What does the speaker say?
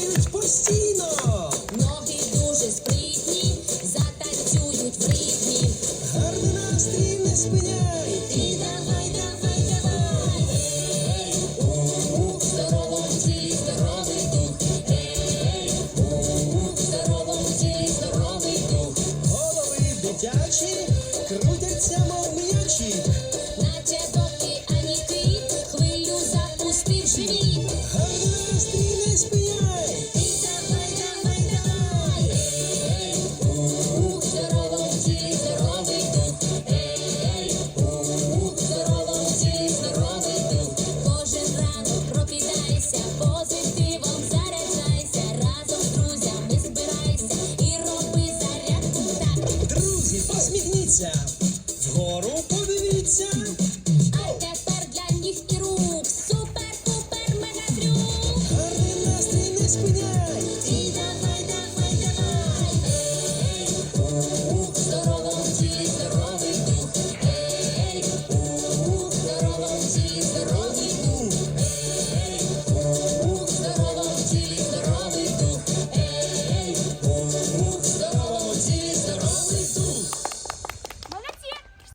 танцюють постійно. Ноги дуже спритні, затанцюють в ритмі. Гарний настрій не спиняй. І давай, давай, давай. Ей, У здоровому тілі здоровий дух. Ей, у-у, здоровому здоровий дух. Голови дитячі. Посміхніться. Вгору подивіться. А тепер для ніг і рук. супер-пупер-мегатрюк. Гарний настрій не спиняй.